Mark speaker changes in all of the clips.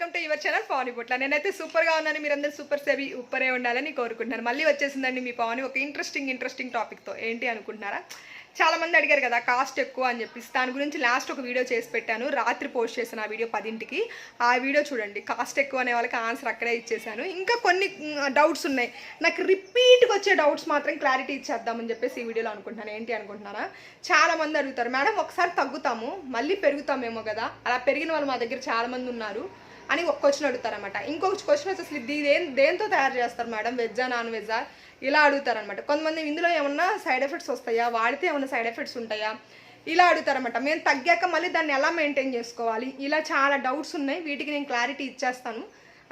Speaker 1: Welcome to your channel Pavani Putla నేనైతే సూపర్గా ఉన్నాను. మీరందరూ సూపర్ సేవి ఉప్పరే ఉండాలని కోరుకుంటున్నాను. మళ్ళీ వచ్చేసిందండి మీ పవని. ఒక ఇంట్రెస్టింగ్ ఇంట్రెస్టింగ్ టాపిక్తో ఏంటి అనుకుంటున్నారా? చాలా మంది అడిగారు కదా కాస్ట్ ఎక్కువ అని చెప్పేసి. దాని గురించి లాస్ట్ ఒక వీడియో చేసి పెట్టాను. రాత్రి పోస్ట్ చేసిన ఆ వీడియో పదింటికి. ఆ వీడియో చూడండి. కాస్ట్ ఎక్కువ అనే వాళ్ళకి ఆన్సర్ అక్కడే ఇచ్చేసాను. ఇంకా కొన్ని డౌట్స్ ఉన్నాయి. నాకు రిపీట్గా వచ్చే డౌట్స్ మాత్రం క్లారిటీ ఇచ్చేద్దామని చెప్పేసి ఈ వీడియోలో అనుకుంటున్నాను. ఏంటి అనుకుంటున్నారా? చాలా మంది అడుగుతారు. మేడం ఒకసారి తగ్గుతాము. మళ్ళీ పెరుగుతామేమో కదా. అలా పెరిగిన వాళ్ళు మా దగ్గర చాలామంది ఉన్నారు. అని ఒక క్వశ్చన్ అడుగుతారనమాట ఇంకొక క్వశ్చన్ వచ్చేసి ఇది దేని దేంతో తయారు చేస్తారు మేడం? వెజ్జా నాన్ వెజ్జా? ఇలా అడుగుతారనమాట కొంతమంది ఇందులో ఏమన్నా సైడ్ ఎఫెక్ట్స్ వస్తాయా? వాడితే ఏమైనా సైడ్ ఎఫెక్ట్స్ ఉంటాయా? ఇలా అడుగుతారనమాట మేము తగ్గాక మళ్ళీ దాన్ని ఎలా మెయింటైన్ చేసుకోవాలి? ఇలా చాలా డౌట్స్ ఉన్నాయి. వీటికి నేను క్లారిటీ ఇచ్చేస్తాను.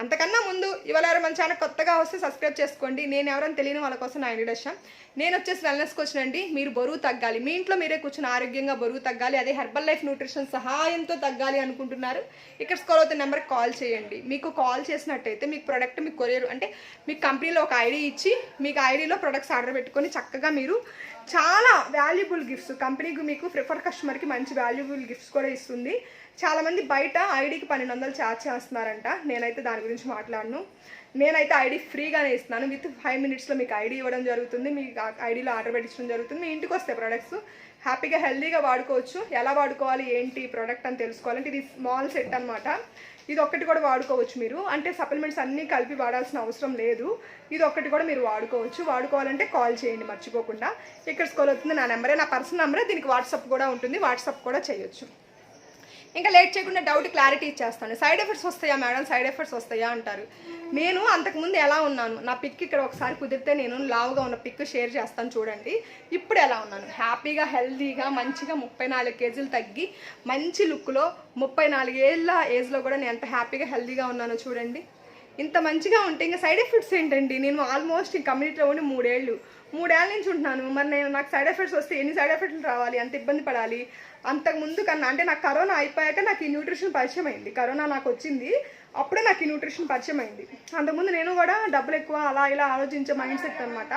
Speaker 1: అంతకన్నా ముందు ఇవాళ ఎవరు మన ఛానల్ కొత్తగా వస్తే సబ్స్క్రైబ్ చేసుకోండి. నేను ఎవరైనా తెలియని వాళ్ళ కోసం నా ఇంట్రడక్షన్. నేను వచ్చేసి వెల్నెస్కి వచ్చినండి మీరు బరువు తగ్గాలి. మీ ఇంట్లో మీరే కూర్చొని ఆరోగ్యంగా బరువు తగ్గాలి. అదే హెర్బల్ లైఫ్ న్యూట్రిషన్ సహాయంతో తగ్గాలి అనుకుంటున్నారు. ఇక్కడ స్కోర్ అవుతున్న నెంబర్కి కాల్ చేయండి. మీకు కాల్ చేసినట్టయితే మీకు ప్రోడక్ట్ మీకు కొరియర్ అంటే మీకు కంపెనీలో ఒక ఐడి ఇచ్చి మీకు ఐడిలో ప్రొడక్ట్స్ ఆర్డర్ పెట్టుకొని చక్కగా మీరు చాలా వాల్యుబుల్ గిఫ్ట్స్ కంపెనీకి మీకు ప్రిఫర్ కస్టమర్కి మంచి వాల్యుబుల్ గిఫ్ట్స్ కూడా ఇస్తుంది. చాలామంది బయట ఐడికి పన్నెండు వందలు ఛార్జ్ చేస్తున్నారంట. నేనైతే దాని గురించి మాట్లాడను. నేనైతే ఐడి ఫ్రీగానే ఇస్తున్నాను. విత్ ఫైవ్ మినిట్స్లో మీకు ఐడి ఇవ్వడం జరుగుతుంది. మీకు ఐడిలో ఆర్డర్ పెట్టించడం జరుగుతుంది. మీ ఇంటికి వస్తాయి ప్రొడక్ట్స్ హ్యాపీగా హెల్దీగా వాడుకోవచ్చు. ఎలా వాడుకోవాలి? ఏంటి? ప్రోడక్ట్ అని తెలుసుకోవాలంటే ఇది స్మాల్ సెట్ అనమాట ఇది ఒక్కటి కూడా వాడుకోవచ్చు మీరు. అంటే సప్లిమెంట్స్ అన్నీ కలిపి వాడాల్సిన అవసరం లేదు. ఇది ఒక్కటి కూడా మీరు వాడుకోవచ్చు. వాడుకోవాలంటే కాల్ చేయండి మర్చిపోకుండా. ఇక్కడ స్కోల్ అవుతుంది నా నెంబరే నా పర్సనల్ నెంబరే దీనికి వాట్సాప్ కూడా ఉంటుంది. వాట్సాప్ కూడా చేయొచ్చు. ఇంకా లేట్ చేయకుండా డౌట్ క్లారిటీ ఇచ్చేస్తాను. సైడ్ ఎఫెక్ట్స్ వస్తాయా మేడం? సైడ్ ఎఫెక్ట్స్ వస్తాయా అంటారు. నేను అంతకుముందు ఎలా ఉన్నాను? నా పిక్ ఇక్కడ ఒకసారి కుదిరితే నేను లావుగా ఉన్న పిక్ షేర్ చేస్తాను చూడండి. ఇప్పుడు ఎలా ఉన్నాను? హ్యాపీగా హెల్తీగా మంచిగా ముప్పై నాలుగు కేజీలు తగ్గి మంచి లుక్లో ముప్పై నాలుగు ఏళ్ళ ఏజ్లో కూడా నేను ఎంత హ్యాపీగా హెల్దీగా ఉన్నానో చూడండి. ఇంత మంచిగా ఉంటే ఇంకా సైడ్ ఎఫెక్ట్స్ ఏంటండి? నేను ఆల్మోస్ట్ ఈ కమ్యూనిటీలో ఉండి మూడేళ్ళు. మూడేళ్ళ నుంచి ఉంటున్నాను. మరి నేను నాకు సైడ్ ఎఫెక్ట్స్ వస్తే ఎన్ని సైడ్ ఎఫెక్ట్లు రావాలి? అంత ఇబ్బంది పడాలి? అంతకు ముందు కన్నా అంటే నాకు కరోనా అయిపోయాక నాకు ఈ న్యూట్రిషన్ పరిచయం అయింది. కరోనా నాకు వచ్చింది. అప్పుడే నాకు ఈ న్యూట్రిషన్ పరిచయం అయింది. అంతకుముందు నేను కూడా డబ్బులు ఎక్కువ అలా ఇలా ఆలోచించే మైండ్ సెట్ అనమాట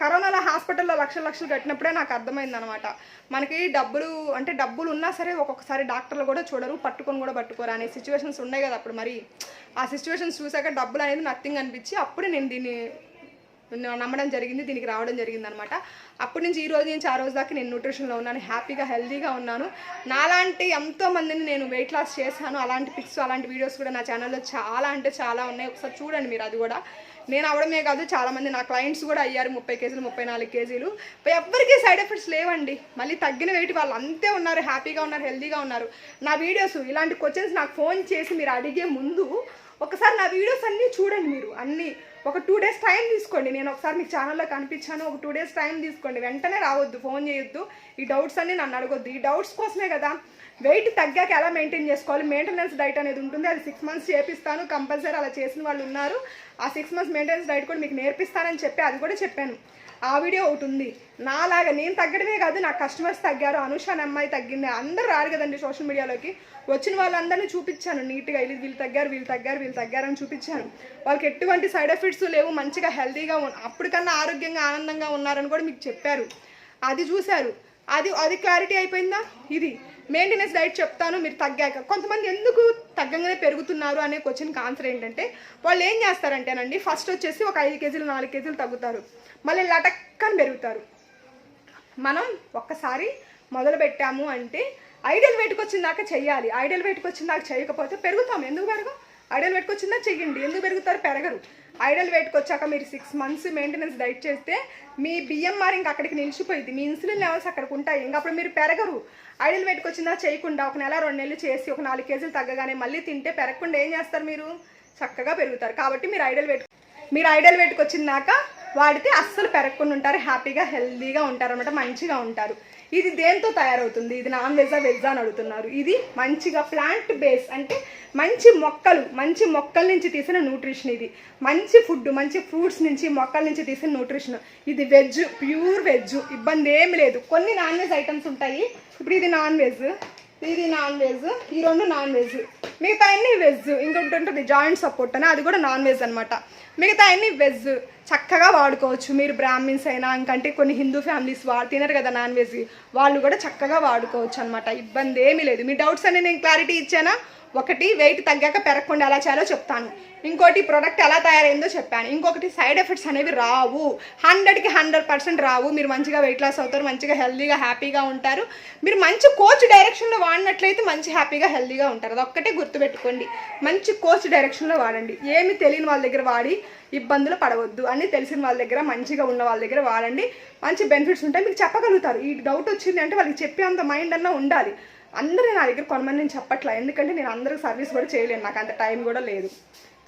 Speaker 1: కరోనాలో హాస్పిటల్లో లక్షలు లక్షలు కట్టినప్పుడే నాకు అర్థమైంది అనమాట మనకి డబ్బులు అంటే డబ్బులు ఉన్నా సరే ఒక్కొక్కసారి డాక్టర్లు కూడా చూడరు పట్టుకొని కూడా పట్టుకోరు అనే సిచ్యువేషన్స్ ఉన్నాయి కదా అప్పుడు మరి. ఆ సిచ్యువేషన్స్ చూసాక డబ్బులు అనేది నథింగ్ అనిపించి అప్పుడు నేను దీన్ని నమ్మడం జరిగింది దీనికి రావడం జరిగింది అనమాట అప్పటి నుంచి ఈ రోజు నుంచి ఆ రోజు దాకా నేను న్యూట్రిషన్లో ఉన్నాను హ్యాపీగా హెల్తీగా ఉన్నాను. నాలాంటి ఎంతో మందిని నేను వెయిట్ లాస్ చేశాను. అలాంటి పిక్స్ అలాంటి వీడియోస్ కూడా నా ఛానల్లో చాలా అంటే చాలా ఉన్నాయి. ఒకసారి చూడండి మీరు అది కూడా. నేను అవడమే కాదు చాలామంది నా క్లయింట్స్ కూడా అయ్యారు. ముప్పై కేజీలు ముప్పై నాలుగు కేజీలు. ఎవరికీ సైడ్ ఎఫెక్ట్స్ లేవండి. మళ్ళీ తగ్గిన వెయిట్ వాళ్ళు అంతే ఉన్నారు హ్యాపీగా ఉన్నారు హెల్తీగా ఉన్నారు. నా వీడియోస్ ఇలాంటి క్వశ్చన్స్ నాకు ఫోన్ చేసి మీరు అడిగే ముందు ఒకసారి నా వీడియోస్ అన్నీ చూడండి మీరు. అన్నీ ఒక టూ డేస్ టైం తీసుకోండి. నేను ఒకసారి మీకు ఛానల్లో కనిపించాను. ఒక టూ డేస్ టైం తీసుకోండి. వెంటనే రావద్దు. ఫోన్ చేయొద్దు. ఈ డౌట్స్ అన్నీ నన్ను అడగొద్దు. ఈ డౌట్స్ కోసమే కదా వెయిట్ తగ్గాక ఎలా మెయింటైన్ చేసుకోవాలి? మెయింటెనెన్స్ డైట్ అనేది ఉంటుంది. అది సిక్స్ మంత్స్ చేపిస్తాను. కంపల్సరీ అలా చేసిన వాళ్ళు ఉన్నారు. ఆ సిక్స్ మంత్స్ మెయింటెనెన్స్ డైట్ కూడా మీకు నేర్పిస్తానని చెప్పి అది కూడా చెప్పాను. ఆ వీడియో ఒకటి ఉంది. నాలాగా నేను తగ్గడమే కాదు నా కస్టమర్స్ తగ్గారు అనుష అమ్మాయి తగ్గింది అందరూ రారు కదండి సోషల్ మీడియాలోకి వచ్చిన వాళ్ళందరినీ చూపించాను. నీట్గా వీళ్ళు తగ్గారు వీళ్ళు తగ్గారు వీళ్ళు తగ్గారని చూపించాను. వాళ్ళకి ఎటువంటి సైడ్ ఎఫెక్ట్ ఎఫెక్ట్స్ లేవు మంచిగా హెల్తీగా ఉన్న అప్పటికన్నా ఆరోగ్యంగా ఆనందంగా ఉన్నారని కూడా మీకు చెప్పారు. అది చూశారు. అది అది క్లారిటీ అయిపోయిందా? ఇది. మెయింటెనెన్స్ డైట్ చెప్తాను మీరు తగ్గాక. కొంతమంది ఎందుకు తగ్గంగానే పెరుగుతున్నారు అనే క్వశ్చన్కి ఆన్సర్ ఏంటంటే వాళ్ళు ఏం చేస్తారంటేనండి ఫస్ట్ వచ్చేసి ఒక ఐదు కేజీలు నాలుగు కేజీలు తగ్గుతారు. మళ్ళీ లటక్కని పెరుగుతారు. మనం ఒక్కసారి మొదలు పెట్టాము అంటే ఐడియల్ వెయిట్కి వచ్చిందాక చెయ్యాలి. ఐడియల్ వెయిట్కి వచ్చిందాక చేయకపోతే పెరుగుతాం. ఎందుకు పెరగం? ఐడియల్ వెయిట్కి వచ్చిందా చెయ్యండి. ఎందుకు పెరుగుతారు? పెరగరు. ఐడల్ వెయిట్కి వచ్చాక మీరు సిక్స్ మంత్స్ మెయింటెనెన్స్ డైట్ చేస్తే మీ బిఎంఆర్ ఇంకా అక్కడికి నిలిచిపోయింది. మీ ఇన్సులిన్ లెవెల్స్ అక్కడికి ఉంటాయి. ఇంకా అప్పుడు మీరు పెరగరు. ఐడల్ వెయిట్కి వచ్చిందా చేయకుండా ఒక నెల రెండు నెలలు చేసి ఒక నాలుగు కేజీలు తగ్గగానే మళ్ళీ తింటే పెరగకుండా ఏం చేస్తారు మీరు? చక్కగా పెరుగుతారు. కాబట్టి మీరు ఐడల్ వెయిట్ మీరు ఐడల్ వెయిట్కి వచ్చిందాక వాడితే అస్సలు పెరగకుండా ఉంటారు హ్యాపీగా హెల్దీగా ఉంటారు అనమాట మంచిగా ఉంటారు. ఇది దేంతో తయారవుతుంది? ఇది నాన్ వెజా వెజ్జా అని అడుగుతున్నారు. ఇది మంచిగా ప్లాంట్ బేస్ అంటే మంచి మొక్కలు మంచి మొక్కల నుంచి తీసిన న్యూట్రిషన్ ఇది. మంచి ఫుడ్ మంచి ఫ్రూట్స్ నుంచి మొక్కల నుంచి తీసిన న్యూట్రిషన్ ఇది వెజ్ ప్యూర్ వెజ్ ఇబ్బంది ఏమి లేదు. కొన్ని నాన్ వెజ్ ఐటమ్స్ ఉంటాయి. ఇప్పుడు ఇది నాన్ వెజ్ ఇది నాన్ వెజ్ ఈ రెండు నాన్ వెజ్. మిగతా అన్ని వెజ్. ఇంకొకటి ఉంటుంది జాయింట్ సపోర్ట్ అని. అది కూడా నాన్ వెజ్ అనమాట మిగతా అన్ని వెజ్. చక్కగా వాడుకోవచ్చు. మీరు బ్రాహ్మిన్స్ అయినా ఇంకంటే కొన్ని హిందూ ఫ్యామిలీస్ వా తినరు కదా నాన్ వెజ్. వాళ్ళు కూడా చక్కగా వాడుకోవచ్చు అనమాట ఇబ్బంది ఏమీ లేదు. మీ డౌట్స్ అన్ని నేను క్లారిటీ ఇచ్చానా? ఒకటి వెయిట్ తగ్గాక పెరగకుండా ఎలా చేయాలో చెప్తాను. ఇంకోటి ప్రోడక్ట్ ఎలా తయారైందో చెప్పాను. ఇంకొకటి సైడ్ ఎఫెక్ట్స్ అనేవి రావు. హండ్రెడ్కి హండ్రెడ్ పర్సెంట్ రావు. మీరు మంచిగా వెయిట్ లాస్ అవుతారు మంచిగా హెల్దీగా హ్యాపీగా ఉంటారు. మీరు మంచి కోచ్ డైరెక్షన్లో వాడినట్లయితే మంచి హ్యాపీగా హెల్దీగా ఉంటారు. అది ఒక్కటే గుర్తుపెట్టుకోండి. మంచి కోచ్ డైరెక్షన్లో వాడండి. ఏమి తెలియని వాళ్ళ దగ్గర వాడి ఇబ్బందులు పడవద్దు. అని తెలిసిన వాళ్ళ దగ్గర మంచిగా ఉన్న వాళ్ళ దగ్గర వాడండి. మంచి బెనిఫిట్స్ ఉంటాయి. మీకు చెప్పగలుగుతారు. ఈ డౌట్ వచ్చింది అంటే వాళ్ళకి చెప్పే అంత మైండ్ అన్నా ఉండాలి. అందరూ నా దగ్గర కొనమని నేను చెప్పట్లా. ఎందుకంటే నేను అందరికి సర్వీస్ కూడా చేయలేను. నాకు అంత టైం కూడా లేదు.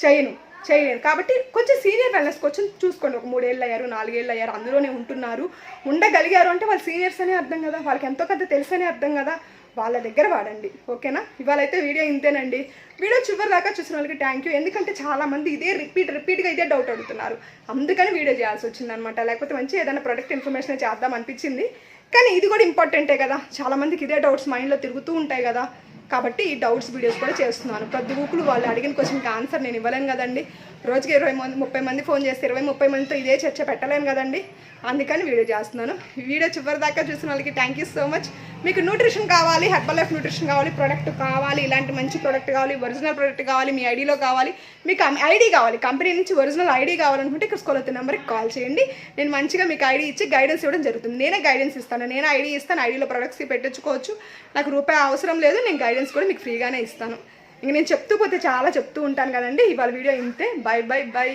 Speaker 1: చేయను. చేయలేను. కాబట్టి కొంచెం సీనియర్ వెల్నెస్ కొంచెం చూసుకోండి. ఒక మూడేళ్ళు అయ్యారు నాలుగేళ్ళు అయ్యారు అందులోనే ఉంటున్నారు. ఉండగలిగారు అంటే వాళ్ళు సీనియర్స్ అనే అర్థం కదా. వాళ్ళకి ఎంతో కొంత తెలుసనే అర్థం కదా. వాళ్ళ దగ్గర వాడండి ఓకేనా? ఇవాళ అయితే వీడియో ఇంతేనండి. వీడియో చివరి దాకా చూసిన వాళ్ళకి థ్యాంక్ యూ ఎందుకంటే చాలామంది ఇదే రిపీట్ రిపీట్గా ఇదే డౌట్ అడుగుతున్నారు. అందుకని వీడియో చేయాల్సి వచ్చిందనమాట లేకపోతే మంచి ఏదైనా ప్రొడక్ట్ ఇన్ఫర్మేషన్ చేద్దాం అనిపించింది. కానీ ఇది కూడా ఇంపార్టెంటే కదా. చాలామందికి ఇదే డౌట్స్ మైండ్లో తిరుగుతూ ఉంటాయి కదా. కాబట్టి ఈ డౌట్స్ వీడియోస్ కూడా చేస్తున్నాను. ప్రతి ఊకులు వాళ్ళు అడిగిన క్వశ్చన్కి ఆన్సర్ నేను ఇవ్వలేను కదండి. రోజుకి ఇరవై మంది ముప్పై మంది ఫోన్ చేస్తే ఇరవై ముప్పై మందితో ఇదే చర్చ పెట్టలేను కదండి. అందుకని వీడియో చేస్తున్నాను. వీడియో చివరి దాకా చూసిన వాళ్ళకి థ్యాంక్ యూ సో మచ్ మీకు న్యూట్రిషన్ కావాలి హెర్బల్ లైఫ్ న్యూట్రిషన్ కావాలి ప్రోడక్ట్ కావాలి ఇలాంటి మంచి ప్రోడక్ట్ కావాలి ఒరిజినల్ ప్రోడక్ట్ కావాలి మీ ఐడిలో కావాలి మీకు ఐడి కావాలి కంపెనీ నుంచి ఒరిజినల్ ఐడి కావాలనుకుంటే ఇక్కడ స్కూల్ నెంబర్కి కాల్ చేయండి. నేను మంచిగా మీకు ఐడి ఇచ్చి గైడెన్స్ ఇవ్వడం జరుగుతుంది. నేనే గైడెన్స్ ఇస్తాను. నేను ఐడి ఇస్తాను ఐడిలో ప్రొడక్ట్స్ పెట్టించుకోవచ్చు. నాకు రూపాయి అవసరం లేదు నేను గైడెన్స్ కూడా మీకు ఫ్రీగానే ఇస్తాను. ఇంక నేను చెప్తూ పోతే చాలా చెప్తూ ఉంటాను కదండి. ఇవాళ వీడియో ఇంతే. By by by